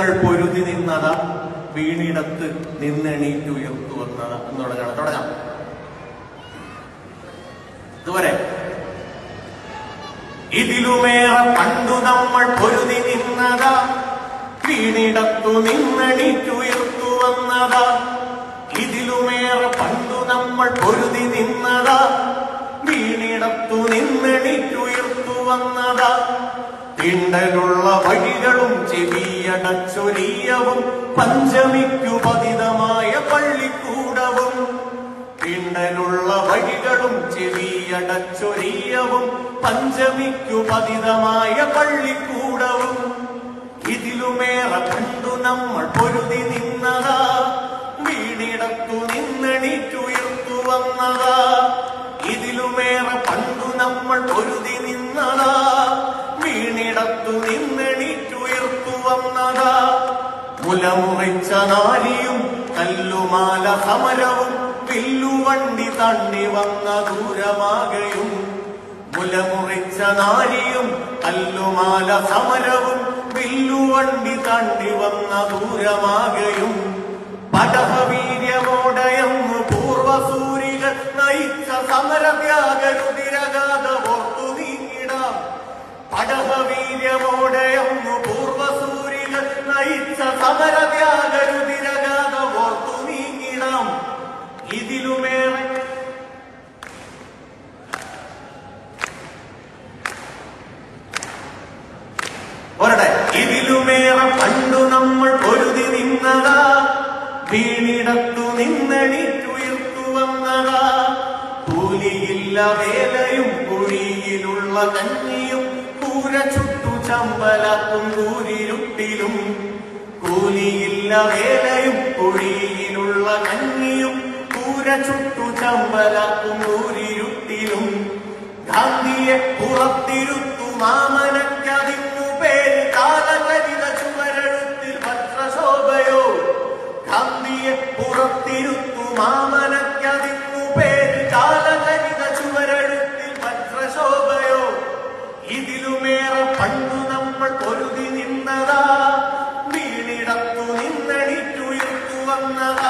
ഞങ്ങൾ പൊരുതി നിന്നത വീണിടത്ത് നിന്നെണീറ്റുയർത്തു വന്നത എന്ന് തുടങ്ങണം തുടങ്ങാം. ഇതുവരെ ഇതിലുമേറെ പണ്ടു നമ്മൾ പൊരുതി നിന്നത വീണിടത്തു നിന്നെണീറ്റുയർത്തു വന്നത. ഇതിലുമേറെ പണ്ടു നമ്മൾ പൊരുതി നിന്നതാ തിണ്ടലുള്ള വഴികളും ചെവിയടച്ചൊരിയവും പഞ്ചമിക്കു പതിതമായ പള്ളിക്കൂടവും. തിണ്ടലുള്ള വഴികളും ചെവിയടച്ചൊരിയവും പഞ്ചമിക്കു പതിതമായ പള്ളിക്കൂടവും. ഇതിലുമേറെ കണ്ടു നമ്മൾ പൊരുതി നിന്നതാ വീണിടത്തു നിന്നെണീറ്റുയർത്തു വന്നതാ. ഇതിലുമേറെ പണ്ടു നമ്മൾ പൊരുതി നിന്നതാ വീണിടത്തു നിന്നെണീറ്റുയർത്തു വന്നതാ. നാരിയും കല്ലുമാല സമരവും വില്ലുവണ്ടി തണ്ണി വന്ന ദൂരമാകയും. മുലമുറിച്ച നാലിയും കല്ലുമാല സമരവും വില്ലുവണ്ടി തണ്ണി വന്ന ദൂരമാകയും. പടഹവീര്യമോടയന്നു പൂർവസൂരികൾ നയിച്ച സമരത്യാഗരുതിരകാത പൂർവസൂരികൾ നയിച്ച സമരത്യാഗരുതിരകാത ഓർത്തു നീങ്ങിടാം. ഇതിലുമേറെ ഒരടെ ഇതിലുമേറെ പണ്ടു നമ്മൾ പൊരുതി നിന്നതാ. വീണിടത്തു നിന്നെണീറ്റുയർത്തു വന്നതാ. കൂലിയില്ല വേലയും കുഴിയിലുള്ള കഞ്ഞിയും കൂര ചുട്ടു ചമ്പല കൂരിരുട്ടിലും കൂലിയില്ല വേലയും പൊഴിയിലുള്ള കഞ്ഞിയും കൂര ചുട്ടു ചമ്പല കൂരിരുട്ടിലും ഗാന്ധിയെ പുറത്തിരുത്തു മാമനക്കതിന്നു പേര് Madonna.